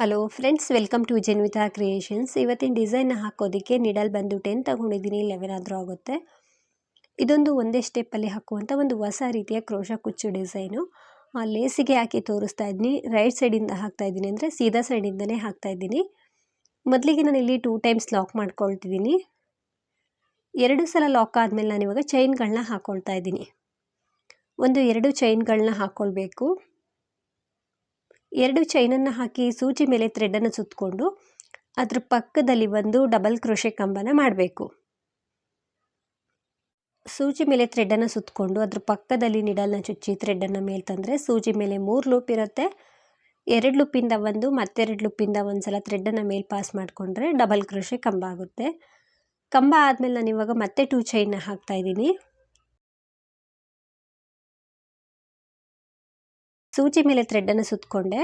Hello friends welcome to Janvita creations ಇವತ್ತಿನ design ಹಾಕೋದಕ್ಕೆ needle ಬಂದು ಟೆನ್ ತಗೊಂಡಿದ್ದೀನಿ ಲೆವೆನ್ ಆದರೂ ಆಗುತ್ತೆ. ಇದೊಂದು ಒಂದೇ ಸ್ಟೆಪ್ಪಲ್ಲಿ ಹಾಕುವಂಥ ಒಂದು ಹೊಸ ರೀತಿಯ ಕ್ರೋಶ ಕುಚ್ಚು ಡಿಸೈನು ಲೇಸಿಗೆ ಹಾಕಿ ತೋರಿಸ್ತಾ ಇದ್ದೀನಿ. ರೈಟ್ ಸೈಡಿಂದ ಹಾಕ್ತಾ ಇದ್ದೀನಿ ಅಂದರೆ ಸೀದಾ ಸೈಡಿಂದನೇ ಹಾಕ್ತಾ ಇದ್ದೀನಿ. ಮೊದಲಿಗೆ ನಾನು ಇಲ್ಲಿ ಟೂ ಟೈಮ್ಸ್ ಲಾಕ್ ಮಾಡ್ಕೊಳ್ತಿದ್ದೀನಿ. ಎರಡು ಸಲ ಲಾಕ್ ಆದಮೇಲೆ ನಾನು ಇವಾಗ ಚೈನ್ಗಳನ್ನ ಹಾಕ್ಕೊಳ್ತಾ ಇದ್ದೀನಿ. ಒಂದು ಎರಡು ಚೈನ್ಗಳನ್ನ ಹಾಕ್ಕೊಳ್ಬೇಕು ಎರಡು ಚೈನನ್ನು ಹಾಕಿ ಸೂಜಿ ಮೇಲೆ ಥ್ರೆಡನ್ನು ಸುತ್ತಕೊಂಡು ಅದ್ರ ಪಕ್ಕದಲ್ಲಿ ಒಂದು ಡಬಲ್ ಕ್ರೋಶೆ ಕಂಬನ ಮಾಡಬೇಕು. ಸೂಜಿ ಮೇಲೆ ಥ್ರೆಡನ್ನು ಸುತ್ತಕೊಂಡು ಅದ್ರ ಪಕ್ಕದಲ್ಲಿ ನಿಡಲ್ನ ಚುಚ್ಚಿ ಥ್ರೆಡನ್ನು ಮೇಲೆ ತಂದರೆ ಸೂಜಿ ಮೇಲೆ ಮೂರು ಲೂಪ್ ಇರುತ್ತೆ. ಎರಡು ಲೂಪಿಂದ ಒಂದು, ಮತ್ತೆರಡು ಲೂಪಿಂದ ಒಂದು ಸಲ ಥ್ರೆಡನ್ನು ಮೇಲೆ ಪಾಸ್ ಮಾಡಿಕೊಂಡ್ರೆ ಡಬಲ್ ಕ್ರೋಶೆ ಕಂಬ ಆಗುತ್ತೆ. ಕಂಬ ಆದಮೇಲೆ ನಾನು ಇವಾಗ ಮತ್ತೆ ಟೂ ಚೈನ್ನ ಹಾಕ್ತಾ ಸೂಜಿ ಮೇಲೆ ಥ್ರೆಡ್ಡನ್ನು ಸುತ್ತಕೊಂಡೆ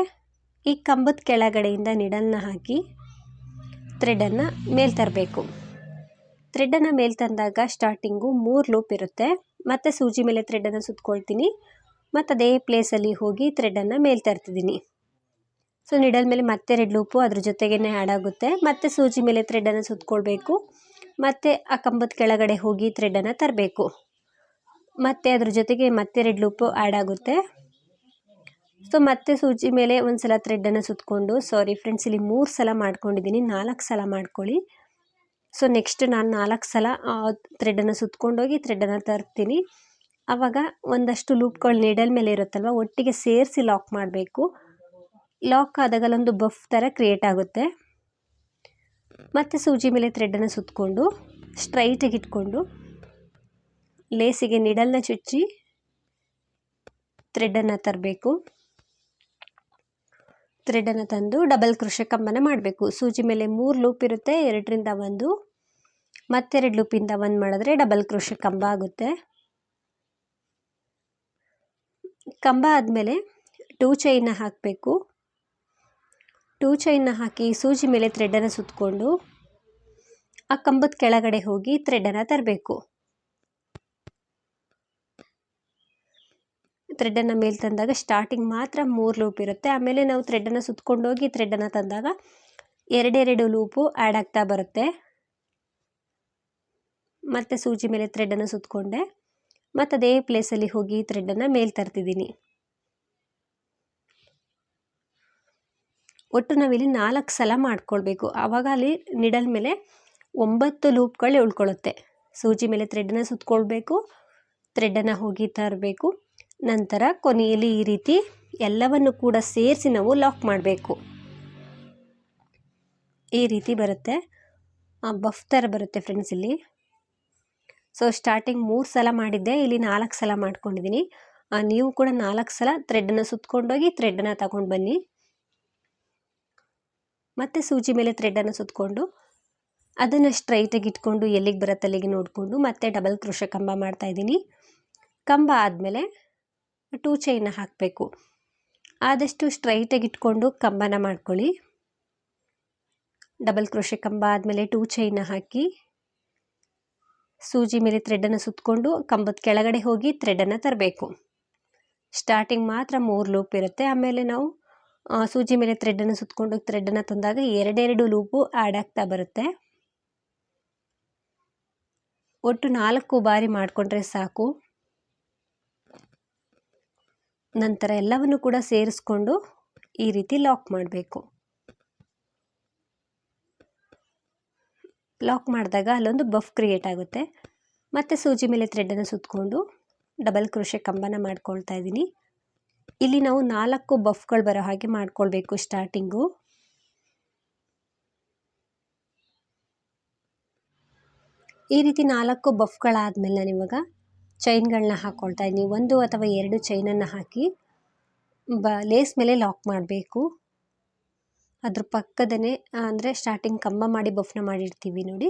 ಈ ಕಂಬದ ಕೆಳಗಡೆಯಿಂದ ನಿಡಲ್ನ ಹಾಕಿ ಥ್ರೆಡ್ಡನ್ನು ಮೇಲೆ ತರಬೇಕು. ಥ್ರೆಡನ್ನು ಮೇಲೆ ತಂದಾಗ ಸ್ಟಾರ್ಟಿಂಗು ಮೂರು ಲೂಪ್ ಇರುತ್ತೆ. ಮತ್ತು ಸೂಜಿ ಮೇಲೆ ಥ್ರೆಡ್ಡನ್ನು ಸುತ್ತಕೊಳ್ತೀನಿ ಮತ್ತು ಅದೇ ಪ್ಲೇಸಲ್ಲಿ ಹೋಗಿ ಥ್ರೆಡ್ಡನ್ನು ಮೇಲೆ ತರ್ತಿದ್ದೀನಿ. ಸೊ ನಿಡಲ್ ಮೇಲೆ ಮತ್ತೆ ಎರಡು ಲೂಪು ಅದ್ರ ಜೊತೆಗೇ ಆ್ಯಡ್ ಆಗುತ್ತೆ. ಮತ್ತು ಸೂಜಿ ಮೇಲೆ ಥ್ರೆಡನ್ನು ಸುತ್ಕೊಳ್ಬೇಕು. ಮತ್ತು ಆ ಕಂಬದ ಕೆಳಗಡೆ ಹೋಗಿ ಥ್ರೆಡ್ಡನ್ನು ತರಬೇಕು. ಮತ್ತು ಅದ್ರ ಜೊತೆಗೆ ಮತ್ತೆ ಎರಡು ಲೂಪು ಆ್ಯಡ್ ಆಗುತ್ತೆ. ಸೊ ಮತ್ತೆ ಸೂಜಿ ಮೇಲೆ ಒಂದು ಸಲ ಥ್ರೆಡ್ಡನ್ನು ಸುತ್ತಕೊಂಡು ಸಾರಿ ಫ್ರೆಂಡ್ಸ್ ಇಲ್ಲಿ ಮೂರು ಸಲ ಮಾಡ್ಕೊಂಡಿದ್ದೀನಿ ನಾಲ್ಕು ಸಲ ಮಾಡ್ಕೊಳ್ಳಿ. ಸೊ ನೆಕ್ಸ್ಟ್ ನಾನು ನಾಲ್ಕು ಸಲ ಥ್ರೆಡನ್ನು ಸುತ್ಕೊಂಡೋಗಿ ಥ್ರೆಡ್ಡನ್ನು ತರ್ತೀನಿ. ಆವಾಗ ಒಂದಷ್ಟು ಲೂಪ್ಗಳು ನೀಡಲ್ ಮೇಲೆ ಇರುತ್ತಲ್ವ, ಒಟ್ಟಿಗೆ ಸೇರಿಸಿ ಲಾಕ್ ಮಾಡಬೇಕು. ಲಾಕ್ ಆದಾಗ ಅಲ್ಲೊಂದು ಬಫ್ ಥರ ಕ್ರಿಯೇಟ್ ಆಗುತ್ತೆ. ಮತ್ತು ಸೂಜಿ ಮೇಲೆ ಥ್ರೆಡ್ಡನ್ನು ಸುತ್ತಕೊಂಡು ಸ್ಟ್ರೈಟಾಗಿ ಇಟ್ಕೊಂಡು ಲೇಸಿಗೆ ನಿಡಲ್ನ ಚುಚ್ಚಿ ಥ್ರೆಡನ್ನು ತರಬೇಕು. ಥ್ರೆಡನ್ನು ತಂದು ಡಬಲ್ ಕೃಷಿ ಕಂಬನ ಮಾಡಬೇಕು. ಸೂಜಿ ಮೇಲೆ ಮೂರು ಲೂಪ್ ಇರುತ್ತೆ, ಎರಡರಿಂದ ಒಂದು. ಮತ್ತೆರಡು ಲೂಪಿಂದ ಒಂದು ಮಾಡಿದ್ರೆ ಡಬಲ್ ಕೃಷಿ ಕಂಬ ಆಗುತ್ತೆ. ಕಂಬ ಆದಮೇಲೆ ಟೂ ಚೈನ್ನ ಹಾಕಬೇಕು. ಟೂ ಚೈನ್ನ ಹಾಕಿ ಸೂಜಿ ಮೇಲೆ ಥ್ರೆಡನ್ನು ಸುತ್ತಕೊಂಡು ಆ ಕಂಬದ ಕೆಳಗಡೆ ಹೋಗಿ ಥ್ರೆಡನ್ನು ತರಬೇಕು. ಥ್ರೆಡನ್ನು ಮೇಲೆ ತಂದಾಗ ಸ್ಟಾರ್ಟಿಂಗ್ ಮಾತ್ರ ಮೂರು ಲೂಪ್ ಇರುತ್ತೆ. ಆಮೇಲೆ ನಾವು ಥ್ರೆಡನ್ನು ಸುತ್ಕೊಂಡೋಗಿ ಥ್ರೆಡನ್ನು ತಂದಾಗ ಎರಡೆರಡು ಲೂಪು ಆ್ಯಡ್ ಆಗ್ತಾ ಬರುತ್ತೆ. ಮತ್ತು ಸೂಜಿ ಮೇಲೆ ಥ್ರೆಡ್ಡನ್ನು ಸುತ್ತಕೊಂಡೆ ಮತ್ತು ಅದೇ ಪ್ಲೇಸಲ್ಲಿ ಹೋಗಿ ಥ್ರೆಡ್ಡನ್ನು ಮೇಲೆ ತರ್ತಿದ್ದೀನಿ. ಒಟ್ಟು ನಾವಿಲ್ಲಿ ನಾಲ್ಕು ಸಲ ಮಾಡ್ಕೊಳ್ಬೇಕು. ಆವಾಗ ಅಲ್ಲಿ ನಿಡಲ್ ಮೇಲೆ ಒಂಬತ್ತು ಲೂಪ್ಗಳು ಉಳ್ಕೊಳ್ಳುತ್ತೆ ಸೂಜಿ ಮೇಲೆ ಥ್ರೆಡ್ಡನ್ನು ಸುತ್ಕೊಳ್ಬೇಕು. ಥ್ರೆಡ್ಡನ್ನು ಹೋಗಿ ತರಬೇಕು. ನಂತರ ಕೊನೆಯಲ್ಲಿ ಈ ರೀತಿ ಎಲ್ಲವನ್ನು ಕೂಡ ಸೇರಿಸಿ ನಾವು ಲಾಕ್ ಮಾಡಬೇಕು. ಈ ರೀತಿ ಬರುತ್ತೆ. ಬಫ್ ಥರ ಬರುತ್ತೆ ಫ್ರೆಂಡ್ಸ್ ಇಲ್ಲಿ. ಸೊ ಸ್ಟಾರ್ಟಿಂಗ್ ಮೂರು ಸಲ ಮಾಡಿದ್ದೆ, ಇಲ್ಲಿ ನಾಲ್ಕು ಸಲ ಮಾಡ್ಕೊಂಡಿದ್ದೀನಿ. ನೀವು ಕೂಡ ನಾಲ್ಕು ಸಲ ಥ್ರೆಡ್ಡನ್ನು ಸುತ್ಕೊಂಡೋಗಿ ಥ್ರೆಡ್ಡನ್ನು ತಗೊಂಡು ಬನ್ನಿ. ಮತ್ತು ಸೂಜಿ ಮೇಲೆ ಥ್ರೆಡ್ಡನ್ನು ಸುತ್ತಕೊಂಡು ಅದನ್ನು ಸ್ಟ್ರೈಟಾಗಿ ಇಟ್ಕೊಂಡು ಎಲ್ಲಿಗೆ ಬರುತ್ತೆ ಅಲ್ಲಿಗೆ ನೋಡಿಕೊಂಡು ಮತ್ತೆ ಡಬಲ್ ಕೃಷ ಕಂಬ ಮಾಡ್ತಾಯಿದ್ದೀನಿ ಕಂಬ ಆದಮೇಲೆ ಟೂ ಚೈನ ಹಾಕಬೇಕು. ಆದಷ್ಟು ಸ್ಟ್ರೈಟಾಗಿ ಇಟ್ಕೊಂಡು ಕಂಬನ ಮಾಡ್ಕೊಳ್ಳಿ. ಡಬಲ್ ಕ್ರೋಶೆ ಕಂಬ ಆದಮೇಲೆ ಟೂ ಚೈನ ಹಾಕಿ, ಸೂಜಿ ಮೇಲೆ ಥ್ರೆಡನ್ನು ಸುತ್ತಕೊಂಡು ಕಂಬದ ಕೆಳಗಡೆ ಹೋಗಿ ಥ್ರೆಡನ್ನು ತರಬೇಕು. ಸ್ಟಾರ್ಟಿಂಗ್ ಮಾತ್ರ ಮೂರು ಲೂಪ್ ಇರುತ್ತೆ. ಆಮೇಲೆ ನಾವು ಸೂಜಿ ಮೇಲೆ ಥ್ರೆಡನ್ನು ಸುತ್ತಕೊಂಡು ಥ್ರೆಡನ್ನು ತಂದಾಗ ಎರಡೆರಡು ಲೂಪು ಆ್ಯಡ್ ಆಗ್ತಾ ಬರುತ್ತೆ. ಒಟ್ಟು ನಾಲ್ಕು ಬಾರಿ ಮಾಡಿಕೊಂಡ್ರೆ ಸಾಕು. ನಂತರ ಎಲ್ಲವನ್ನು ಕೂಡ ಸೇರಿಸ್ಕೊಂಡು ಈ ರೀತಿ ಲಾಕ್ ಮಾಡಬೇಕು. ಲಾಕ್ ಮಾಡಿದಾಗ ಅಲ್ಲೊಂದು ಬಫ್ ಕ್ರಿಯೇಟ್ ಆಗುತ್ತೆ. ಮತ್ತು ಸೂಜಿ ಮೇಲೆ ಥ್ರೆಡ್ಡನ್ನು ಸುತ್ತಕೊಂಡು ಡಬಲ್ ಕ್ರೋಶೆ ಕಂಬನ ಮಾಡ್ಕೊಳ್ತಾ ಇದ್ದೀನಿ. ಇಲ್ಲಿ ನಾವು ನಾಲ್ಕು ಬಫ್ಗಳು ಬರೋ ಹಾಗೆ ಮಾಡ್ಕೊಳ್ಬೇಕು ಸ್ಟಾರ್ಟಿಂಗು ಈ ರೀತಿ ನಾಲ್ಕು ಬಫ್ಗಳಾದಮೇಲೆ ನಾನು ಇವಾಗ ಚೈನ್ಗಳನ್ನ ಹಾಕ್ಕೊಳ್ತಾ ಇದ್ದೀನಿ ಒಂದು ಅಥವಾ ಎರಡು ಚೈನನ್ನು ಹಾಕಿ ಬ ಲೇಸ್ ಮೇಲೆ ಲಾಕ್ ಮಾಡಬೇಕು. ಅದ್ರ ಪಕ್ಕದಲ್ಲೇ ಅಂದರೆ ಸ್ಟಾರ್ಟಿಂಗ್ ಕಂಬ ಮಾಡಿ ಬಫ್ನ ಮಾಡಿರ್ತೀವಿ ನೋಡಿ.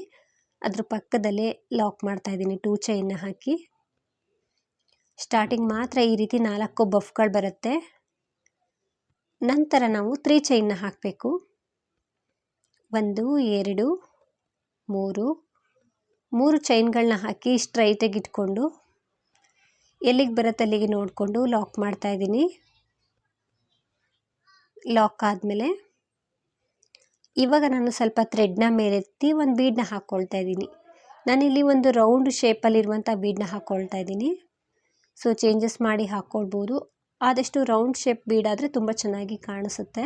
ಅದ್ರ ಪಕ್ಕದಲ್ಲೇ ಲಾಕ್ ಮಾಡ್ತಾ ಇದ್ದೀನಿ ಟೂ ಚೈನ್ನ ಹಾಕಿ. ಸ್ಟಾರ್ಟಿಂಗ್ ಮಾತ್ರ ಈ ರೀತಿ ನಾಲ್ಕು ಬಫ್ಗಳು ಬರುತ್ತೆ. ನಂತರ ನಾವು ತ್ರೀ ಚೈನ್ನ ಹಾಕಬೇಕು. ಒಂದು, ಎರಡು, ಮೂರು. ಮೂರು ಚೈನ್ಗಳನ್ನ ಹಾಕಿ ಸ್ಟ್ರೈಟಾಗಿ ಇಟ್ಕೊಂಡು ಎಲ್ಲಿಗೆ ಬರುತ್ತೆ ಅಲ್ಲಿಗೆ ನೋಡಿಕೊಂಡು ಲಾಕ್ ಮಾಡ್ತಾ ಇದ್ದೀನಿ. ಲಾಕ್ ಆದಮೇಲೆ ಇವಾಗ ನಾನು ಸ್ವಲ್ಪ ಥ್ರೆಡ್ನ ಮೇಲೆತ್ತಿ ಒಂದು ಬೀಡನ್ನ ಹಾಕ್ಕೊಳ್ತಾ ಇದ್ದೀನಿ. ನಾನಿಲ್ಲಿ ಒಂದು ರೌಂಡ್ ಶೇಪಲ್ಲಿರುವಂಥ ಬೀಡನ್ನ ಹಾಕ್ಕೊಳ್ತಾ ಇದ್ದೀನಿ. ಸೊ ಚೇಂಜಸ್ ಮಾಡಿ ಹಾಕ್ಕೊಳ್ಬೋದು ಆದಷ್ಟು ರೌಂಡ್ ಶೇಪ್ ಬೀಡಾದರೆ ತುಂಬ ಚೆನ್ನಾಗಿ ಕಾಣಿಸುತ್ತೆ.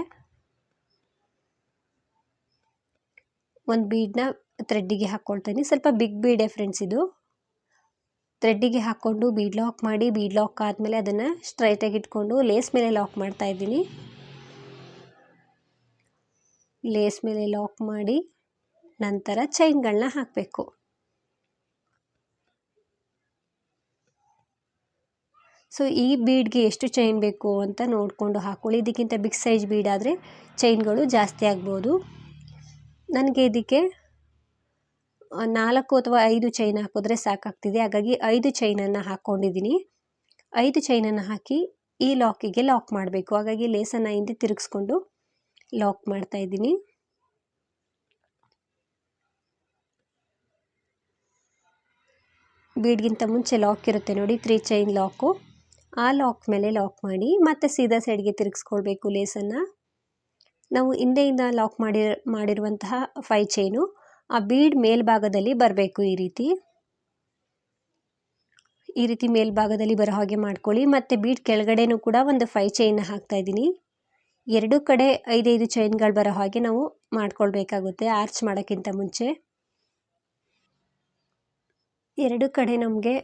ಒಂದು ಬೀಡನ್ನ ಥ್ರೆಡ್ಡಿಗೆ ಹಾಕ್ಕೊಳ್ತೀನಿ ಸ್ವಲ್ಪ ಬಿಗ್ ಬೀಡೆ ಫ್ರೆಂಡ್ಸ್ ಇದು. ಥ್ರೆಡ್ಡಿಗೆ ಹಾಕ್ಕೊಂಡು ಬೀಡ್ ಲಾಕ್ ಮಾಡಿ, ಬೀಡ್ ಲಾಕ್ ಆದಮೇಲೆ ಅದನ್ನು ಸ್ಟ್ರೈಟಾಗಿ ಇಟ್ಕೊಂಡು ಲೇಸ್ ಮೇಲೆ ಲಾಕ್ ಮಾಡ್ತಾ ಇದ್ದೀನಿ. ಲೇಸ್ ಮೇಲೆ ಲಾಕ್ ಮಾಡಿ ನಂತರ ಚೈನ್ಗಳನ್ನ ಹಾಕಬೇಕು. ಸೊ, ಈ ಬೀಡ್ಗೆ ಎಷ್ಟು ಚೈನ್ ಬೇಕು ಅಂತ ನೋಡಿಕೊಂಡು ಹಾಕ್ಕೊಳ್ಳಿ ಇದಕ್ಕಿಂತ ಬಿಗ್ ಸೈಜ್ ಬೀಡಾದರೆ ಚೈನ್ಗಳು ಜಾಸ್ತಿ ಆಗ್ಬೋದು. ನನಗೆ ಇದಕ್ಕೆ ನಾಲ್ಕು ಅಥವಾ ಐದು ಚೈನ್ ಹಾಕಿದ್ರೆ ಸಾಕಾಗ್ತಿದೆ. ಹಾಗಾಗಿ ಐದು ಚೈನನ್ನು ಹಾಕ್ಕೊಂಡಿದ್ದೀನಿ ಐದು ಚೈನನ್ನು ಹಾಕಿ ಈ ಲಾಕಿಗೆ ಲಾಕ್ ಮಾಡಬೇಕು. ಹಾಗಾಗಿ ಲೇಸನ್ನು ಹಿಂದೆ ತಿರುಗಿಸ್ಕೊಂಡು ಲಾಕ್ ಮಾಡ್ತಾ ಇದ್ದೀನಿ. ಬೀಡ್ಗಿಂತ ಮುಂಚೆ ಲಾಕ್ ಇರುತ್ತೆ ನೋಡಿ ತ್ರೀ ಚೈನ್ ಲಾಕು ಆ ಲಾಕ್ ಮೇಲೆ ಲಾಕ್ ಮಾಡಿ ಮತ್ತೆ ಸೀದಾ ಸೈಡ್ಗೆ ತಿರುಗಿಸ್ಕೊಳ್ಬೇಕು ಲೇಸನ್ನು. ನಾವು ಹಿಂದೆಯಿಂದ ಲಾಕ್ ಮಾಡಿ ಮಾಡಿರುವಂತಹ ಫೈ ಚೈನು ಆ ಬೀಡ್ ಮೇಲ್ಭಾಗದಲ್ಲಿ ಬರಬೇಕು ಈ ರೀತಿ. ಈ ರೀತಿ ಮೇಲ್ಭಾಗದಲ್ಲಿ ಬರೋ ಹಾಗೆ ಮಾಡ್ಕೊಳ್ಳಿ. ಮತ್ತು ಬೀಡ್ ಕೆಳಗಡೆನೂ ಕೂಡ ಒಂದು ಫೈ ಚೈನ್ ಹಾಕ್ತಾ ಇದ್ದೀನಿ. ಎರಡು ಕಡೆ ಐದೈದು ಚೈನ್ಗಳು ಬರೋ ಹಾಗೆ ನಾವು ಮಾಡ್ಕೊಳ್ಬೇಕಾಗುತ್ತೆ ಆರ್ಚ್ ಮಾಡೋಕ್ಕಿಂತ ಮುಂಚೆ. ಎರಡು ಕಡೆ ನಮಗೆ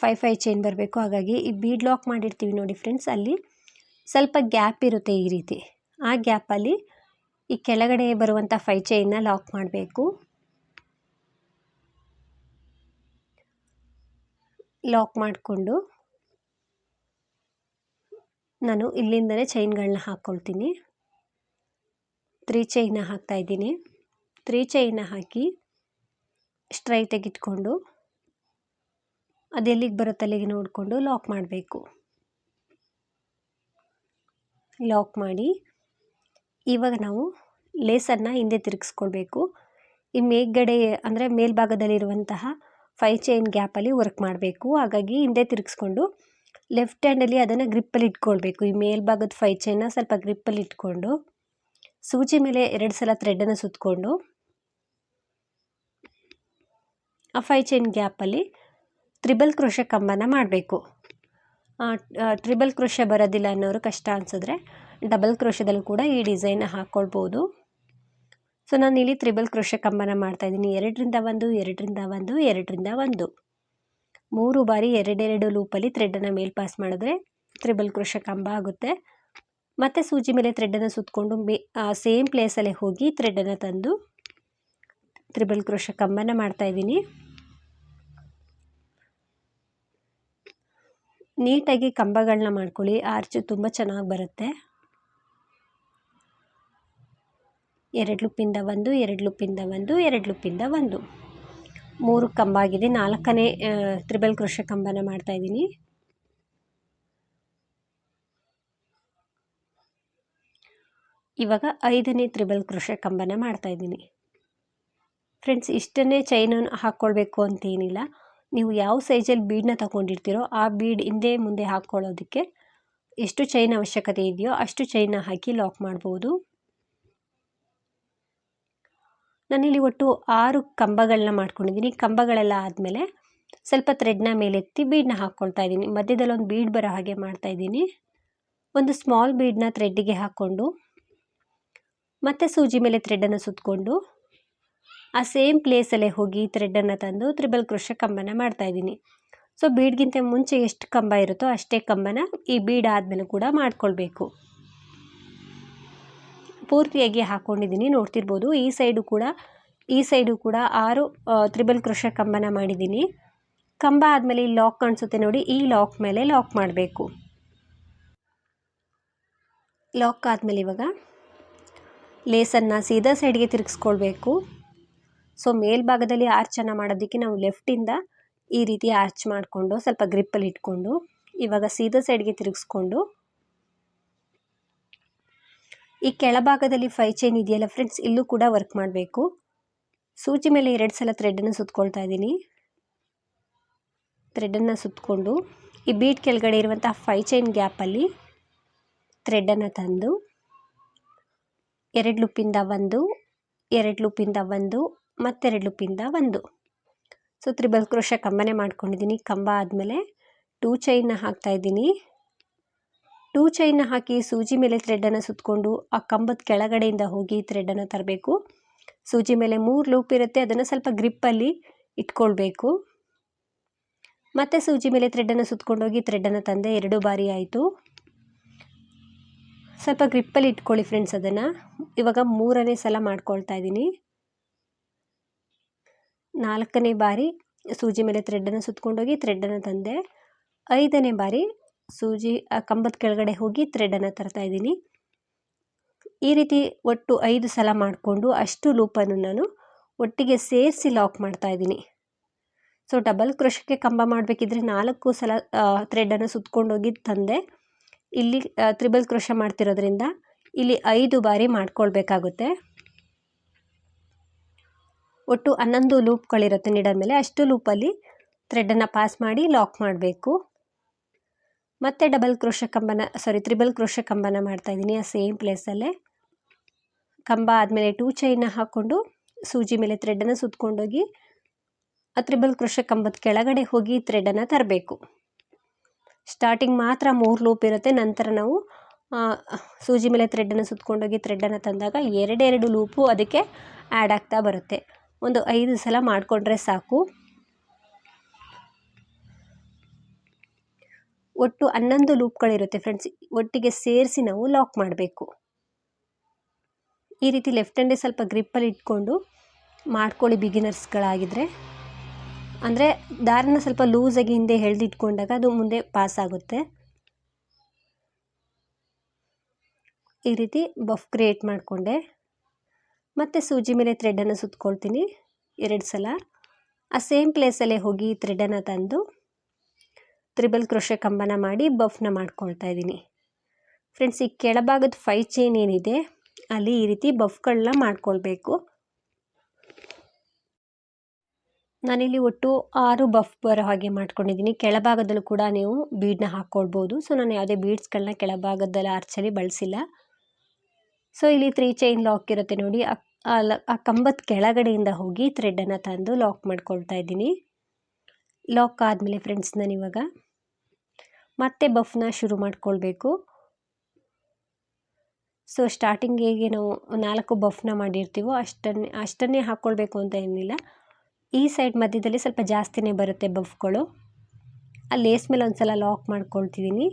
ಫೈ ಫೈ ಚೈನ್ ಬರಬೇಕು. ಹಾಗಾಗಿ ಈ ಬೀಡ್ ಲಾಕ್ ಮಾಡಿರ್ತೀವಿ ನೋಡಿ ಫ್ರೆಂಡ್ಸ್ ಅಲ್ಲಿ ಸ್ವಲ್ಪ ಗ್ಯಾಪ್ ಇರುತ್ತೆ ಈ ರೀತಿ. ಆ ಗ್ಯಾಪಲ್ಲಿ ಈ ಕೆಳಗಡೆ ಬರುವಂಥ ಫೈ ಚೈನ್ನ ಲಾಕ್ ಮಾಡಬೇಕು. ಲಾಕ್ ಮಾಡಿಕೊಂಡು ನಾನು ಇಲ್ಲಿಂದಲೇ ಚೈನ್ಗಳನ್ನ ಹಾಕ್ಕೊಳ್ತೀನಿ. ತ್ರೀ ಚೈನ ಹಾಕ್ತಾ ಇದ್ದೀನಿ. ತ್ರೀ ಚೈನ ಹಾಕಿ ಸ್ಟ್ರೈಟಾಗಿ ಇಟ್ಕೊಂಡು ಅದೆಲ್ಲಿಗೆ ಬರುತ್ತೆ ಅಲ್ಲಿಗೆ ನೋಡಿಕೊಂಡು ಲಾಕ್ ಮಾಡಬೇಕು. ಲಾಕ್ ಮಾಡಿ ಇವಾಗ ನಾವು ಲೇಸನ್ನು ಹಿಂದೆ ತಿರುಗಿಸ್ಕೊಳ್ಬೇಕು. ಈ ಮೇಲ್ಗಡೆ ಅಂದರೆ ಮೇಲ್ಭಾಗದಲ್ಲಿರುವಂತಹ ಫೈ ಚೈನ್ ಗ್ಯಾಪಲ್ಲಿ ವರ್ಕ್ ಮಾಡಬೇಕು. ಹಾಗಾಗಿ ಹಿಂದೆ ತಿರುಗಿಸ್ಕೊಂಡು ಲೆಫ್ಟ್ ಹ್ಯಾಂಡಲ್ಲಿ ಅದನ್ನು ಗ್ರಿಪ್ಪಲ್ಲಿ ಇಟ್ಕೊಳ್ಬೇಕು. ಈ ಮೇಲ್ಭಾಗದ ಫೈ ಚೈನ್ನ ಸ್ವಲ್ಪ ಗ್ರಿಪ್ಪಲ್ಲಿ ಇಟ್ಕೊಂಡು ಸೂಜಿ ಮೇಲೆ ಎರಡು ಸಲ ಥ್ರೆಡನ್ನು ಸುತ್ತಕೊಂಡು ಆ ಫೈ ಚೈನ್ ಗ್ಯಾಪಲ್ಲಿ ತ್ರಿಬಲ್ ಕ್ರೋಶ ಕಂಬನ ಮಾಡಬೇಕು. ತ್ರಿಬಲ್ ಕ್ರೋಶ ಬರೋದಿಲ್ಲ ಅನ್ನೋರು ಕಷ್ಟ ಅನಿಸಿದ್ರೆ ಡಬಲ್ ಕ್ರೋಶದಲ್ಲಿ ಕೂಡ ಈ ಡಿಸೈನ್ ಹಾಕ್ಕೊಳ್ಬೋದು ಸೊ ನಾನು ಇಲ್ಲಿ ತ್ರಿಬಲ್ ಕ್ರೋಶ ಕಂಬನ ಮಾಡ್ತಾ ಇದ್ದೀನಿ. ಎರಡರಿಂದ ಒಂದು ಎರಡರಿಂದ ಒಂದು ಎರಡರಿಂದ ಒಂದು. ಮೂರು ಬಾರಿ ಎರಡೆರಡು ಲೂಪಲ್ಲಿ ಥ್ರೆಡನ್ನು ಮೇಲ್ ಪಾಸ್ ಮಾಡಿದ್ರೆ ತ್ರಿಬಲ್ ಕ್ರೋಶ ಕಂಬ ಆಗುತ್ತೆ. ಮತ್ತು ಸೂಜಿ ಮೇಲೆ ಥ್ರೆಡನ್ನು ಸುತ್ತಕೊಂಡು ಮೇ ಸೇಮ್ ಪ್ಲೇಸಲ್ಲೇ ಹೋಗಿ ಥ್ರೆಡನ್ನು ತಂದು ತ್ರಿಬಲ್ ಕ್ರೋಶ ಕಂಬನ ಮಾಡ್ತಾಯಿದ್ದೀನಿ ನೀಟಾಗಿ ಕಂಬಗಳನ್ನ ಮಾಡ್ಕೊಳ್ಳಿ. ಆರ್ಚು ತುಂಬ ಚೆನ್ನಾಗಿ ಬರುತ್ತೆ. ಎರಡು ಲುಪ್ಪಿಂದ ಒಂದು, ಎರಡು ಲುಪ್ಪಿಂದ ಒಂದು, ಎರಡು ಲುಪ್ಪಿಂದ ಒಂದು. ಮೂರು ಕಂಬ ಆಗಿದೆ ನಾಲ್ಕನೇ ತ್ರಿಬಲ್ ಕೃಷ ಕಂಬನ ಮಾಡ್ತಾಯಿದ್ದೀನಿ ಇವಾಗ ಐದನೇ ತ್ರಿಬಲ್ ಕೃಷ ಕಂಬನ ಮಾಡ್ತಾ ಇದ್ದೀನಿ. ಫ್ರೆಂಡ್ಸ್, ಇಷ್ಟನ್ನೇ ಚೈನನ್ನು ಹಾಕ್ಕೊಳ್ಬೇಕು ಅಂತೇನಿಲ್ಲ. ನೀವು ಯಾವ ಸೈಜಲ್ಲಿ ಬೀಡನ್ನ ತಗೊಂಡಿರ್ತೀರೋ ಆ ಬೀಡ್ ಹಿಂದೆ ಮುಂದೆ ಹಾಕ್ಕೊಳ್ಳೋದಕ್ಕೆ ಎಷ್ಟು ಚೈನ್ ಅವಶ್ಯಕತೆ ಇದೆಯೋ ಅಷ್ಟು ಚೈನ್ನ ಹಾಕಿ ಲಾಕ್ ಮಾಡ್ಬೋದು. ನಾನಿಲ್ಲಿ ಒಟ್ಟು ಆರು ಕಂಬಗಳನ್ನ ಮಾಡ್ಕೊಂಡಿದ್ದೀನಿ. ಕಂಬಗಳೆಲ್ಲ ಆದಮೇಲೆ ಸ್ವಲ್ಪ ಥ್ರೆಡ್ನ ಮೇಲೆತ್ತಿ ಬೀಡನ್ನ ಹಾಕ್ಕೊಳ್ತಾ ಇದ್ದೀನಿ. ಮಧ್ಯದಲ್ಲಿ ಒಂದು ಬೀಡ್ ಬರೋ ಹಾಗೆ ಮಾಡ್ತಾ ಇದ್ದೀನಿ. ಒಂದು ಸ್ಮಾಲ್ ಬೀಡನ್ನ ಥ್ರೆಡ್ಡಿಗೆ ಹಾಕ್ಕೊಂಡು, ಮತ್ತೆ ಸೂಜಿ ಮೇಲೆ ಥ್ರೆಡ್ಡನ್ನು ಸುತ್ತಕೊಂಡು ಆ ಸೇಮ್ ಪ್ಲೇಸಲ್ಲೇ ಹೋಗಿ ಥ್ರೆಡನ್ನು ತಂದು ತ್ರಿಬಲ್ ಕೃಷ ಕಂಬನ ಮಾಡ್ತಾ ಇದ್ದೀನಿ. ಸೊ ಬೀಡ್ಗಿಂತ ಮುಂಚೆ ಎಷ್ಟು ಕಂಬ ಇರುತ್ತೋ ಅಷ್ಟೇ ಕಂಬನ ಈ ಬೀಡ್ ಆದಮೇಲೆ ಕೂಡ ಮಾಡ್ಕೊಳ್ಬೇಕು. ಪೂರ್ತಿಯಾಗಿ ಹಾಕ್ಕೊಂಡಿದ್ದೀನಿ ನೋಡ್ತಿರ್ಬೋದು, ಈ ಸೈಡು ಕೂಡ, ಈ ಸೈಡು ಕೂಡ ಆರು ತ್ರಿಬಲ್ ಕೃಷ ಕಂಬನ ಮಾಡಿದ್ದೀನಿ. ಕಂಬ ಆದಮೇಲೆ ಈ ಲಾಕ್ ಕಾಣಿಸುತ್ತೆ ನೋಡಿ, ಈ ಲಾಕ್ ಮೇಲೆ ಲಾಕ್ ಮಾಡಬೇಕು. ಲಾಕ್ ಆದಮೇಲೆ ಇವಾಗ ಲೇಸನ್ನು ಸೀದಾ ಸೈಡ್ಗೆ ತಿರುಗಿಸ್ಕೊಳ್ಬೇಕು. ಸೊ ಮೇಲ್ಭಾಗದಲ್ಲಿ ಆರ್ಚನ್ನು ಮಾಡೋದಕ್ಕೆ ನಾವು ಲೆಫ್ಟಿಂದ ಈ ರೀತಿ ಆರ್ಚ್ ಮಾಡಿಕೊಂಡು ಸ್ವಲ್ಪ ಗ್ರಿಪ್ಪಲ್ಲಿ ಇಟ್ಕೊಂಡು, ಇವಾಗ ಸೀದಾ ಸೈಡ್ಗೆ ತಿರುಗಿಸ್ಕೊಂಡು ಈ ಕೆಳಭಾಗದಲ್ಲಿ ಫೈ ಚೈನ್ ಇದೆಯಲ್ಲ ಫ್ರೆಂಡ್ಸ್ ಇಲ್ಲೂ ಕೂಡ ವರ್ಕ್ ಮಾಡಬೇಕು. ಸೂಜಿ ಮೇಲೆ ಎರಡು ಸಲ ಥ್ರೆಡನ್ನು ಸುತ್ಕೊಳ್ತಾ ಇದ್ದೀನಿ. ಥ್ರೆಡನ್ನು ಸುತ್ತಕೊಂಡು ಈ ಬೀಟ್ ಕೆಳಗಡೆ ಇರುವಂಥ ಫೈ ಚೈನ್ ಗ್ಯಾಪಲ್ಲಿ ಥ್ರೆಡನ್ನು ತಂದು, ಎರಡು ಲುಪ್ಪಿಂದ ಒಂದು, ಎರಡು ಲುಪ್ಪಿಂದ ಒಂದು, ಮತ್ತೆರಡು ಲುಪ್ಪಿಂದ ಒಂದು. ಸೊ ತ್ರಿಬಲ್ ಕ್ರೋಶ ಕಂಬನೇ ಮಾಡ್ಕೊಂಡಿದ್ದೀನಿ. ಕಂಬ ಆದಮೇಲೆ ಟೂ ಚೈನ್ನ ಹಾಕ್ತಾಯಿದ್ದೀನಿ ಟೂ ಚೈನ್ನ ಹಾಕಿ ಸೂಜಿ ಮೇಲೆ ಥ್ರೆಡನ್ನು ಸುತ್ತಕೊಂಡು ಆ ಕಂಬದ ಕೆಳಗಡೆಯಿಂದ ಹೋಗಿ ಥ್ರೆಡ್ಡನ್ನು ತರಬೇಕು. ಸೂಜಿ ಮೇಲೆ ಮೂರು ಲೂಪ್ ಇರುತ್ತೆ, ಅದನ್ನು ಸ್ವಲ್ಪ ಗ್ರಿಪ್ಪಲ್ಲಿ ಇಟ್ಕೊಳ್ಬೇಕು. ಮತ್ತೆ ಸೂಜಿ ಮೇಲೆ ಥ್ರೆಡನ್ನು ಸುತ್ಕೊಂಡೋಗಿ ಥ್ರೆಡ್ಡನ್ನು ತಂದೆ ಎರಡು ಬಾರಿ ಆಯಿತು. ಸ್ವಲ್ಪ ಗ್ರಿಪ್ಪಲ್ಲಿ ಇಟ್ಕೊಳ್ಳಿ ಫ್ರೆಂಡ್ಸ್ ಅದನ್ನು. ಇವಾಗ ಮೂರನೇ ಸಲ ಮಾಡ್ಕೊಳ್ತಾ ಇದ್ದೀನಿ ನಾಲ್ಕನೇ ಬಾರಿ ಸೂಜಿ ಮೇಲೆ ಥ್ರೆಡ್ಡನ್ನು ಸುತ್ತಕೊಂಡೋಗಿ ಥ್ರೆಡ್ಡನ್ನು ತಂದೆ. ಐದನೇ ಬಾರಿ ಸೂಜಿ, ಆ ಕಂಬದ ಕೆಳಗಡೆ ಹೋಗಿ ಥ್ರೆಡನ್ನು ತರ್ತಾ ಇದ್ದೀನಿ. ಈ ರೀತಿ ಒಟ್ಟು ಐದು ಸಲ ಮಾಡಿಕೊಂಡು ಅಷ್ಟು ಲೂಪನ್ನು ನಾನು ಒಟ್ಟಿಗೆ ಸೇರಿಸಿ ಲಾಕ್ ಮಾಡ್ತಾ ಇದ್ದೀನಿ. ಸೊ ಡಬಲ್ ಕ್ರೋಶಕ್ಕೆ ಕಂಬ ಮಾಡಬೇಕಿದ್ರೆ ನಾಲ್ಕು ಸಲ ಥ್ರೆಡನ್ನು ಸುತ್ಕೊಂಡೋಗಿ ತಂದೆ, ಇಲ್ಲಿ ತ್ರಿಬಲ್ ಕ್ರೋಶ ಮಾಡ್ತಿರೋದ್ರಿಂದ ಇಲ್ಲಿ ಐದು ಬಾರಿ ಮಾಡ್ಕೊಳ್ಬೇಕಾಗುತ್ತೆ. ಒಟ್ಟು ಹನ್ನೊಂದು ಲೂಪ್ಗಳಿರುತ್ತೆ ನೀಡಲ್ ಮೇಲೆ. ಅಷ್ಟು ಲೂಪಲ್ಲಿ ಥ್ರೆಡನ್ನು ಪಾಸ್ ಮಾಡಿ ಲಾಕ್ ಮಾಡಬೇಕು. ಮತ್ತೆ ಡಬಲ್ ಕ್ರೋಶ ಕಂಬನ ಸಾರಿ ತ್ರಿಬಲ್ ಕ್ರೋಶ ಕಂಬನ ಮಾಡ್ತಾಯಿದ್ದೀನಿ ಆ ಸೇಮ್ ಪ್ಲೇಸಲ್ಲೇ ಕಂಬ ಆದಮೇಲೆ ಟೂ ಚೈನ ಹಾಕ್ಕೊಂಡು ಸೂಜಿ ಮೇಲೆ ಥ್ರೆಡನ್ನು ಸುತ್ಕೊಂಡೋಗಿ, ಆ ತ್ರಿಬಲ್ ಕ್ರೋಶ ಕಂಬದ ಕೆಳಗಡೆ ಹೋಗಿ ಥ್ರೆಡನ್ನು ತರಬೇಕು. ಸ್ಟಾರ್ಟಿಂಗ್ ಮಾತ್ರ ಮೂರು ಲೂಪ್ ಇರುತ್ತೆ, ನಂತರ ನಾವು ಸೂಜಿ ಮೇಲೆ ಥ್ರೆಡನ್ನು ಸುತ್ಕೊಂಡೋಗಿ ಥ್ರೆಡನ್ನು ತಂದಾಗ ಎರಡೆರಡು ಲೂಪು ಅದಕ್ಕೆ ಆ್ಯಡ್ ಆಗ್ತಾ ಬರುತ್ತೆ. ಒಂದು ಐದು ಸಲ ಮಾಡಿಕೊಂಡ್ರೆ ಸಾಕು. ಒಟ್ಟು ಹನ್ನೊಂದು ಲೂಪ್ಗಳಿರುತ್ತೆ ಫ್ರೆಂಡ್ಸ್ ಒಟ್ಟಿಗೆ ಸೇರಿಸಿ ನಾವು ಲಾಕ್ ಮಾಡಬೇಕು. ಈ ರೀತಿ ಲೆಫ್ಟ್ ಹ್ಯಾಂಡೇ ಸ್ವಲ್ಪ ಗ್ರಿಪ್ಪಲ್ಲಿ ಇಟ್ಕೊಂಡು ಮಾಡ್ಕೊಳ್ಳಿ ಬಿಗಿನರ್ಸ್ಗಳಾಗಿದ್ದರೆ ಅಂದರೆ ದಾರನ ಸ್ವಲ್ಪ ಲೂಸಾಗಿ ಹಿಂದೆ ಎಳೆದಿಟ್ಕೊಂಡಾಗ ಅದು ಮುಂದೆ ಪಾಸ್ ಆಗುತ್ತೆ. ಈ ರೀತಿ ಬಫ್ ಕ್ರಿಯೇಟ್ ಮಾಡಿಕೊಂಡೆ. ಮತ್ತು ಸೂಜಿ ಮೇಲೆ ಥ್ರೆಡನ್ನು ಸುತ್ಕೊಳ್ತೀನಿ. ಎರಡು ಸಲ. ಆ ಸೇಮ್ ಪ್ಲೇಸಲ್ಲೇ ಹೋಗಿ ಥ್ರೆಡನ್ನು ತಂದು ತ್ರಿಬಲ್ ಕ್ರೋಶ ಕಂಬನ ಮಾಡಿ ಬಫ್ನ ಮಾಡ್ಕೊಳ್ತಾ ಇದ್ದೀನಿ. ಫ್ರೆಂಡ್ಸ್ ಈ ಕೆಳಭಾಗದ ಫೈ ಚೈನ್ ಏನಿದೆ, ಅಲ್ಲಿ ಈ ರೀತಿ ಬಫ್ಗಳನ್ನ ಮಾಡ್ಕೊಳ್ಬೇಕು. ನಾನಿಲ್ಲಿ ಒಟ್ಟು ಆರು ಬಫ್ ಬರೋ ಹಾಗೆ ಮಾಡ್ಕೊಂಡಿದ್ದೀನಿ. ಕೆಳಭಾಗದಲ್ಲೂ ಕೂಡ ನೀವು ಬೀಡ್ನ ಹಾಕ್ಕೊಳ್ಬೋದು ಸೊ ನಾನು ಯಾವುದೇ ಬೀಡ್ಸ್ಗಳನ್ನ ಕೆಳಭಾಗದಲ್ಲಿ ಆರ್ಚಲ್ಲಿ ಬಳಸಿಲ್ಲ. ಸೊ ಇಲ್ಲಿ ತ್ರೀ ಚೈನ್ ಲಾಕ್ ಇರುತ್ತೆ ನೋಡಿ. ಆ ಕಂಬದ ಕೆಳಗಡೆಯಿಂದ ಹೋಗಿ ಥ್ರೆಡ್ಡನ್ನು ತಂದು ಲಾಕ್ ಮಾಡ್ಕೊಳ್ತಾ ಇದ್ದೀನಿ. ಲಾಕ್ ಆದಮೇಲೆ ಫ್ರೆಂಡ್ಸ್ ನಾನಿವಾಗ ಮತ್ತೆ ಬಫ್ನ ಶುರು ಮಾಡ್ಕೊಳ್ಬೇಕು. ಸೊ ಸ್ಟಾರ್ಟಿಂಗ್ ಹೇಗೆ ನಾವು ನಾಲ್ಕು ಬಫ್ನ ಮಾಡಿರ್ತೀವೋ ಅಷ್ಟನ್ನೇ ಅಷ್ಟನ್ನೇ ಹಾಕ್ಕೊಳ್ಬೇಕು ಅಂತ ಏನಿಲ್ಲ. ಈ ಸೈಡ್ ಮಧ್ಯದಲ್ಲಿ ಸ್ವಲ್ಪ ಜಾಸ್ತಿನೇ ಬರುತ್ತೆ ಬಫ್ಗಳು ಆ ಲೇಸ್ ಮೇಲೆ ಒಂದು ಸಲ ಲಾಕ್ ಮಾಡ್ಕೊಳ್ತಿದ್ದೀನಿ.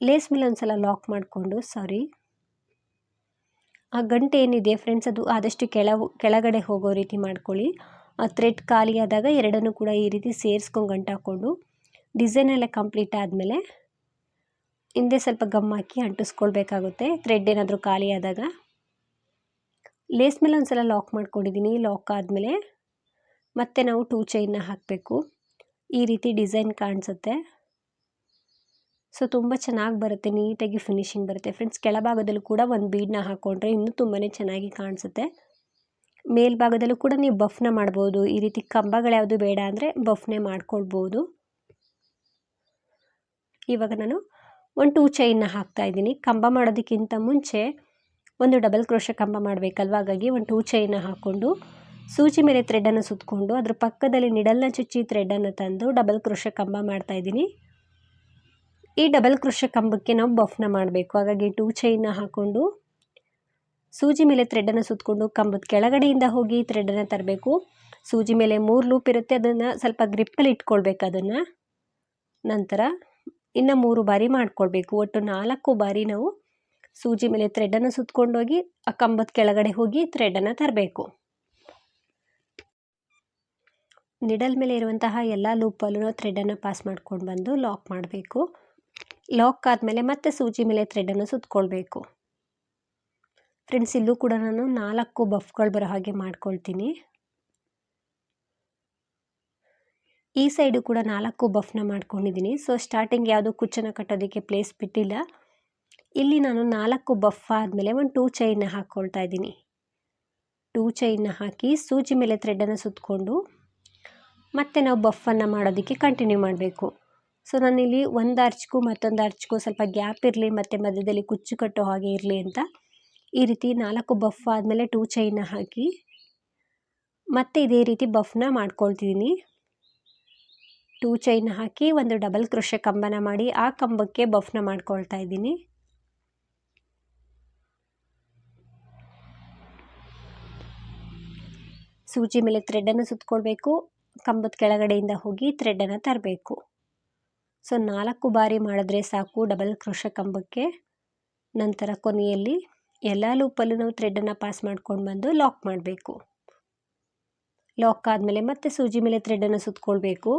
ಲೇಸ್ ಮೇಲೆ ಒಂದು ಸಲ ಲಾಕ್ ಮಾಡಿಕೊಂಡು ಸಾರಿ ಆ ಗಂಟೆ ಏನಿದೆ ಫ್ರೆಂಡ್ಸ್ ಅದು ಆದಷ್ಟು ಕೆಳವು, ಕೆಳಗಡೆ ಹೋಗೋ ರೀತಿ ಮಾಡ್ಕೊಳ್ಳಿ. ಆ ಥ್ರೆಡ್ ಖಾಲಿ ಆದಾಗ ಎರಡನ್ನೂ ಕೂಡ ಈ ರೀತಿ ಸೇರಿಸ್ಕೊಂಡು ಗಂಟು ಹಾಕ್ಕೊಂಡು ಡಿಸೈನ್ ಎಲ್ಲ ಕಂಪ್ಲೀಟ್ ಆದಮೇಲೆ ಹಿಂದೆ ಸ್ವಲ್ಪ ಗಮ್ ಹಾಕಿ ಅಂಟಿಸ್ಕೊಳ್ಬೇಕಾಗುತ್ತೆ. ಥ್ರೆಡ್ ಏನಾದರೂ ಖಾಲಿ ಆದಾಗ. ಲೇಸ್ ಮೇಲೆ ಒಂದು ಸಲ ಲಾಕ್ ಮಾಡ್ಕೊಂಡಿದ್ದೀನಿ ಲಾಕ್ ಆದಮೇಲೆ ಮತ್ತೆ ನಾವು ಟೂ ಚೈನ್ನ ಹಾಕಬೇಕು. ಈ ರೀತಿ ಡಿಸೈನ್ ಕಾಣಿಸುತ್ತೆ. ಸೊ, ತುಂಬ ಚೆನ್ನಾಗಿ ಬರುತ್ತೆ. ನೀಟಾಗಿ ಫಿನಿಶಿಂಗ್ ಬರುತ್ತೆ. ಫ್ರೆಂಡ್ಸ್, ಕೆಳಭಾಗದಲ್ಲೂ ಕೂಡ ಒಂದು ಬೀಡನ್ನ ಹಾಕ್ಕೊಂಡ್ರೆ ಇನ್ನೂ ತುಂಬಾ ಚೆನ್ನಾಗಿ ಕಾಣಿಸುತ್ತೆ. ಮೇಲ್ಭಾಗದಲ್ಲೂ ಕೂಡ ನೀವು ಬಫ್ನ ಮಾಡ್ಬೋದು. ಈ ರೀತಿ ಕಂಬಗಳು ಯಾವುದು ಬೇಡ ಅಂದರೆ ಬಫ್ನೆ ಮಾಡ್ಕೊಳ್ಬೋದು. ಇವಾಗ ನಾನು ಒಂದು ಟೂ ಚೈನ್ನ ಹಾಕ್ತಾ ಇದ್ದೀನಿ. ಕಂಬ ಮಾಡೋದಕ್ಕಿಂತ ಮುಂಚೆ ಒಂದು ಡಬಲ್ ಕ್ರೋಶ ಕಂಬ ಮಾಡಬೇಕಲ್ವ? ಹಾಗಾಗಿ ಒಂದು ಟೂ ಚೈನ್ನ ಹಾಕ್ಕೊಂಡು ಸೂಜಿ ಮೇಲೆ ಥ್ರೆಡನ್ನು ಸುತ್ತಕೊಂಡು ಅದ್ರ ಪಕ್ಕದಲ್ಲಿ ನಿಡಲ್ನ ಚುಚ್ಚಿ ಥ್ರೆಡನ್ನು ತಂದು ಡಬಲ್ ಕ್ರೋಶ ಕಂಬ ಮಾಡ್ತಾ ಇದ್ದೀನಿ. ಈ ಡಬಲ್ ಕ್ರೋಶ ಕಂಬಕ್ಕೆ ನಾವು ಬಫ್ನ ಮಾಡಬೇಕು. ಹಾಗಾಗಿ ಟೂ ಚೈನ್ನ ಹಾಕ್ಕೊಂಡು ಸೂಜಿ ಮೇಲೆ ಥ್ರೆಡನ್ನು ಸುತ್ತಕೊಂಡು ಕಂಬದ ಕೆಳಗಡೆಯಿಂದ ಹೋಗಿ ಥ್ರೆಡನ್ನು ತರಬೇಕು. ಸೂಜಿ ಮೇಲೆ ಮೂರು ಲೂಪ್ ಇರುತ್ತೆ, ಅದನ್ನು ಸ್ವಲ್ಪ ಗ್ರಿಪ್ಪಲ್ಲಿ ಇಟ್ಕೊಳ್ಬೇಕು ಅದನ್ನು. ನಂತರ ಇನ್ನು ಮೂರು ಬಾರಿ ಮಾಡಿಕೊಳ್ಬೇಕು. ಒಟ್ಟು ನಾಲ್ಕು ಬಾರಿ ನಾವು ಸೂಜಿ ಮೇಲೆ ಥ್ರೆಡನ್ನು ಸುತ್ತಕೊಂಡೋಗಿ ಆ ಕಂಬದ ಕೆಳಗಡೆ ಹೋಗಿ ಥ್ರೆಡನ್ನು ತರಬೇಕು. ನಿಡಲ್ ಮೇಲೆ ಇರುವಂತಹ ಎಲ್ಲ ಲೂಪಲ್ಲೂ ಥ್ರೆಡನ್ನು ಪಾಸ್ ಮಾಡ್ಕೊಂಡು ಬಂದು ಲಾಕ್ ಮಾಡಬೇಕು. ಲಾಕ್ ಆದಮೇಲೆ ಮತ್ತೆ ಸೂಜಿ ಮೇಲೆ ಥ್ರೆಡನ್ನು ಸುತ್ತಕೊಳ್ಬೇಕು ಫ್ರೆಂಡ್ಸ್ ಇಲ್ಲೂ ಕೂಡ ನಾನು ನಾಲ್ಕು ಬಫ್ಗಳು ಬರೋ ಹಾಗೆ ಮಾಡ್ಕೊಳ್ತೀನಿ. ಈ ಸೈಡು ಕೂಡ ನಾಲ್ಕು ಬಫ್ನ ಮಾಡ್ಕೊಂಡಿದ್ದೀನಿ. ಸೊ ಸ್ಟಾರ್ಟಿಂಗ್ ಯಾವುದು ಕುಚ್ಚನ್ನು ಕಟ್ಟೋದಕ್ಕೆ ಪ್ಲೇಸ್ ಬಿಟ್ಟಿಲ್ಲ. ಇಲ್ಲಿ ನಾನು ನಾಲ್ಕು ಬಫ್ ಆದಮೇಲೆ ಒಂದು ಟೂ ಚೈನ್ನ ಹಾಕ್ಕೊಳ್ತಾ ಇದ್ದೀನಿ. ಟೂ ಚೈನ್ನ ಹಾಕಿ ಸೂಜಿ ಮೇಲೆ ಥ್ರೆಡನ್ನು ಸುತ್ತಕೊಂಡು ಮತ್ತೆ ನಾವು ಬಫನ್ನು ಮಾಡೋದಕ್ಕೆ ಕಂಟಿನ್ಯೂ ಮಾಡಬೇಕು. ಸೊ ನಾನಿಲ್ಲಿ ಒಂದು ಅರ್ಚ್ಗೂ ಮತ್ತೊಂದು ಅರ್ಚ್ಗೂ ಸ್ವಲ್ಪ ಗ್ಯಾಪ್ ಇರಲಿ, ಮತ್ತು ಮಧ್ಯದಲ್ಲಿ ಕುಚ್ಚು ಕಟ್ಟೋ ಹಾಗೆ ಇರಲಿ ಅಂತ ಈ ರೀತಿ ನಾಲ್ಕು ಬಫ್ ಆದಮೇಲೆ ಟೂ ಚೈನ ಹಾಕಿ, ಮತ್ತೆ ಇದೇ ರೀತಿ ಬಫ್ನ ಮಾಡ್ಕೊಳ್ತಿದ್ದೀನಿ ಟೂ ಚೈನ್ ಹಾಕಿ ಒಂದು ಡಬಲ್ ಕೃಷೆ ಕಂಬನ ಮಾಡಿ ಆ ಕಂಬಕ್ಕೆ ಬಫ್ನ ಮಾಡ್ಕೊಳ್ತಾ ಇದ್ದೀನಿ. ಸೂಜಿ ಮೇಲೆ ಥ್ರೆಡನ್ನು ಸುತ್ತಕೊಳ್ಬೇಕು ಕಂಬದ ಕೆಳಗಡೆಯಿಂದ ಹೋಗಿ ಥ್ರೆಡನ್ನು ತರಬೇಕು. ಸೊ ನಾಲ್ಕು ಬಾರಿ ಮಾಡಿದ್ರೆ ಸಾಕು ಡಬಲ್ ಕೃಷ ಕಂಬಕ್ಕೆ. ನಂತರ ಕೊನೆಯಲ್ಲಿ ಎಲ್ಲ ಲೂಪಲ್ಲೂ ನಾವು ಥ್ರೆಡನ್ನು ಪಾಸ್ ಮಾಡ್ಕೊಂಡು ಬಂದು ಲಾಕ್ ಮಾಡಬೇಕು. ಲಾಕ್ ಆದಮೇಲೆ ಮತ್ತೆ ಸೂಜಿ ಮೇಲೆ ಥ್ರೆಡನ್ನು ಸುತ್ತಕೊಳ್ಬೇಕು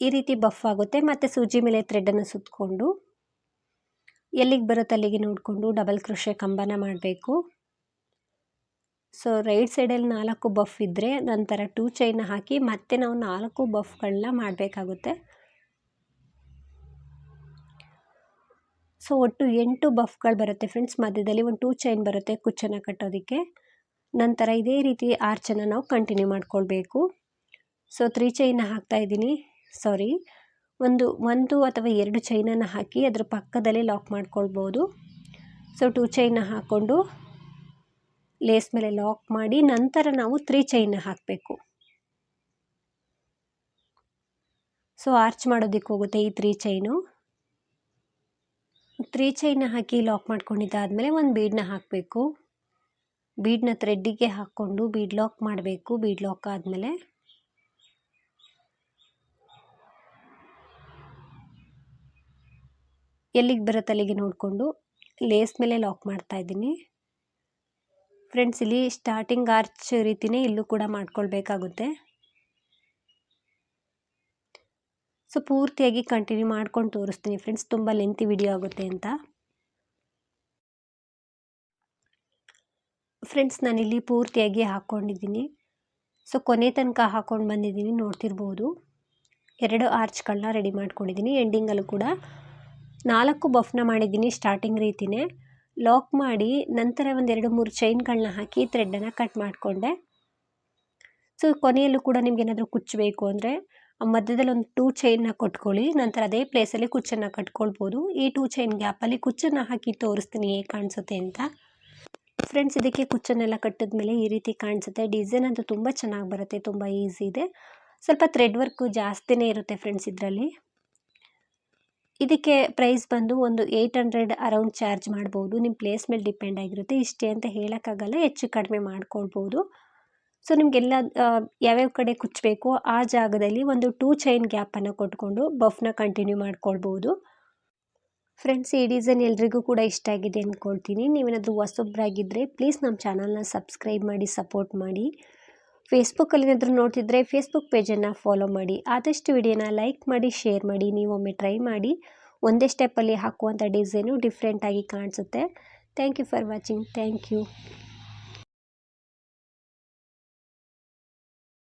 ಈ ರೀತಿ ಬಫ್ ಆಗುತ್ತೆ, ಮತ್ತು ಸೂಜಿ ಮೇಲೆ ಥ್ರೆಡನ್ನು ಸುತ್ತಕೊಂಡು ಎಲ್ಲಿಗೆ ಬರುತ್ತೆ ಅಲ್ಲಿಗೆ ನೋಡಿಕೊಂಡು ಡಬಲ್ ಕ್ರೋಶೆ ಕಂಬನ ಮಾಡಬೇಕು. ಸೊ ರೈಟ್ ಸೈಡಲ್ಲಿ ನಾಲ್ಕು ಬಫ್ ಇದ್ದರೆ ನಂತರ ಟೂ ಚೈನ ಹಾಕಿ ಮತ್ತೆ ನಾವು ನಾಲ್ಕು ಬಫ್ಗಳನ್ನ ಮಾಡಬೇಕಾಗುತ್ತೆ. ಸೊ ಒಟ್ಟು ಎಂಟು ಬಫ್ಗಳು ಬರುತ್ತೆ ಫ್ರೆಂಡ್ಸ್. ಮಧ್ಯದಲ್ಲಿ ಒಂದು ಟೂ ಚೈನ್ ಬರುತ್ತೆ ಕುಚ್ಚನ್ನು ಕಟ್ಟೋದಕ್ಕೆ. ನಂತರ ಇದೇ ರೀತಿ ಆರ್ಚನ್ನು ನಾವು ಕಂಟಿನ್ಯೂ ಮಾಡ್ಕೊಳ್ಬೇಕು. ಸೊ ತ್ರೀ ಚೈನ ಹಾಕ್ತಾ ಇದ್ದೀನಿ. ಸಾರಿ. ಒಂದು ಒಂದು ಅಥವಾ ಎರಡು ಚೈನನ್ನು ಹಾಕಿ ಅದರ ಪಕ್ಕದಲ್ಲಿ ಲಾಕ್ ಮಾಡ್ಕೊಳ್ಬೋದು. ಸೊ ಟೂ ಚೈನ ಹಾಕ್ಕೊಂಡು ಲೇಸ್ ಮೇಲೆ ಲಾಕ್ ಮಾಡಿ ನಂತರ ನಾವು ತ್ರೀ ಚೈನ ಹಾಕಬೇಕು. ಸೊ ಆರ್ಚ್ ಮಾಡೋದಕ್ಕೆ ಹೋಗುತ್ತೆ ಈ ತ್ರೀ ಚೈನು. ತ್ರೀ ಚೈನ್ನ ಹಾಕಿ ಲಾಕ್ ಮಾಡ್ಕೊಂಡಿದ್ದಾದಮೇಲೆ ಒಂದು ಬೀಡನ್ನ ಹಾಕಬೇಕು. ಬೀಡನ್ನ ಥ್ರೆಡ್ಡಿಗೆ ಹಾಕ್ಕೊಂಡು ಬೀಡ್ ಲಾಕ್ ಮಾಡಬೇಕು. ಬೀಡ್ ಲಾಕ್ ಆದಮೇಲೆ ಎಲ್ಲಿಗೆ ಬರುತ್ತೆ ಅಲ್ಲಿಗೆ ನೋಡಿಕೊಂಡು ಲೇಸ್ ಮೇಲೆ ಲಾಕ್ ಮಾಡ್ತಾ ಇದ್ದೀನಿ. ಫ್ರೆಂಡ್ಸ್ ಇಲ್ಲಿ ಸ್ಟಾರ್ಟಿಂಗ್ ಆರ್ಚ್ ರೀತಿಯೇ ಇಲ್ಲೂ ಕೂಡ ಮಾಡ್ಕೊಳ್ಬೇಕಾಗುತ್ತೆ. ಸೊ ಪೂರ್ತಿಯಾಗಿ ಕಂಟಿನ್ಯೂ ಮಾಡ್ಕೊಂಡು ತೋರಿಸ್ತೀನಿ ಫ್ರೆಂಡ್ಸ್ ತುಂಬ ಲೆಂತಿ ವಿಡಿಯೋ ಆಗುತ್ತೆ ಅಂತ. ಫ್ರೆಂಡ್ಸ್ ನಾನಿಲ್ಲಿ ಪೂರ್ತಿಯಾಗಿ ಹಾಕ್ಕೊಂಡಿದ್ದೀನಿ ಸೊ ಕೊನೆ ತನಕ ಹಾಕ್ಕೊಂಡು ಬಂದಿದ್ದೀನಿ, ನೋಡ್ತಿರ್ಬೋದು. ಎರಡು ಆರ್ಚ್ಗಳನ್ನ ರೆಡಿ ಮಾಡ್ಕೊಂಡಿದ್ದೀನಿ. ಎಂಡಿಂಗಲ್ಲೂ ಕೂಡ ನಾಲ್ಕು ಬಫ್ನ ಮಾಡಿದ್ದೀನಿ ಸ್ಟಾರ್ಟಿಂಗ್ ರೀತಿಯೇ ಲಾಕ್ ಮಾಡಿ ನಂತರ ಒಂದೆರಡು ಮೂರು ಚೈನ್ಗಳನ್ನ ಹಾಕಿ ಥ್ರೆಡ್ಡನ್ನು ಕಟ್ ಮಾಡಿಕೊಂಡೆ. ಸೊ ಕೊನೆಯಲ್ಲೂ ಕೂಡ ನಿಮ್ಗೆ ಏನಾದರೂ ಕುಚ್ಚಬೇಕು ಅಂದರೆ ಮಧ್ಯದಲ್ಲಿ ಒಂದು ಟೂ ಚೈನ್ನ ಕೊಟ್ಕೊಳ್ಳಿ, ನಂತರ ಅದೇ ಪ್ಲೇಸಲ್ಲಿ ಕುಚ್ಚನ್ನು ಕಟ್ಕೊಳ್ಬೋದು. ಈ ಟೂ ಚೈನ್ ಗ್ಯಾಪಲ್ಲಿ ಕುಚ್ಚನ್ನು ಹಾಕಿ ತೋರಿಸ್ತೀನಿ ಹೇಗೆ ಕಾಣಿಸುತ್ತೆ ಅಂತ. ಫ್ರೆಂಡ್ಸ್ ಇದಕ್ಕೆ ಕುಚ್ಚನ್ನೆಲ್ಲ ಕಟ್ಟಿದ ಮೇಲೆ ಈ ರೀತಿ ಕಾಣಿಸುತ್ತೆ. ಡಿಸೈನ್ ಅಂತೂ ತುಂಬ ಚೆನ್ನಾಗಿ ಬರುತ್ತೆ, ತುಂಬ ಈಸಿ ಇದೆ. ಸ್ವಲ್ಪ ಥ್ರೆಡ್ ವರ್ಕು ಜಾಸ್ತಿನೇ ಇರುತ್ತೆ ಫ್ರೆಂಡ್ಸ್ ಇದರಲ್ಲಿ. ಇದಕ್ಕೆ ಪ್ರೈಸ್ ಬಂದು ಒಂದು ಏಯ್ಟ್ ಹಂಡ್ರೆಡ್ ಅರೌಂಡ್ ಚಾರ್ಜ್ ಮಾಡ್ಬೋದು. ನಿಮ್ಮ ಪ್ಲೇಸ್ ಮೇಲೆ ಡಿಪೆಂಡ್ ಆಗಿರುತ್ತೆ. ಇಷ್ಟೇ ಅಂತ ಹೇಳೋಕ್ಕಾಗಲ್ಲ, ಹೆಚ್ಚು ಕಡಿಮೆ ಮಾಡ್ಕೊಳ್ಬೋದು. ಸೊ, ನಿಮಗೆಲ್ಲ ಯಾವ್ಯಾವ ಕಡೆ ಕುಚ್ಚಬೇಕು ಆ ಜಾಗದಲ್ಲಿ ಒಂದು ಟೂ ಚೈನ್ ಗ್ಯಾಪನ್ನು ಕೊಟ್ಕೊಂಡು ಬಫ್ನ ಕಂಟಿನ್ಯೂ ಮಾಡ್ಕೊಳ್ಬೋದು. ಫ್ರೆಂಡ್ಸ್ ಈ ಡಿಸೈನ್ ಎಲ್ರಿಗೂ ಕೂಡ ಇಷ್ಟ ಆಗಿದೆ ಅಂದ್ಕೊಳ್ತೀನಿ ನೀವೇನಾದರೂ ಹೊಸೊಬ್ಬರಾಗಿದ್ದರೆ ಪ್ಲೀಸ್ ನಮ್ಮ ಚಾನಲ್ನ ಸಬ್ಸ್ಕ್ರೈಬ್ ಮಾಡಿ ಸಪೋರ್ಟ್ ಮಾಡಿ. ಫೇಸ್ಬುಕ್ಕಲ್ಲಿ ಏನಾದರೂ ನೋಡ್ತಿದ್ರೆ ಫೇಸ್ಬುಕ್ ಪೇಜನ್ನು ಫಾಲೋ ಮಾಡಿ. ಆದಷ್ಟು ವಿಡಿಯೋನ ಲೈಕ್ ಮಾಡಿ ಶೇರ್ ಮಾಡಿ ನೀವೊಮ್ಮೆ ಟ್ರೈ ಮಾಡಿ. ಒಂದೇ ಸ್ಟೆಪ್ಪಲ್ಲಿ ಹಾಕುವಂಥ ಡಿಸೈನು ಡಿಫ್ರೆಂಟಾಗಿ ಕಾಣಿಸುತ್ತೆ. Thank you for watching thank you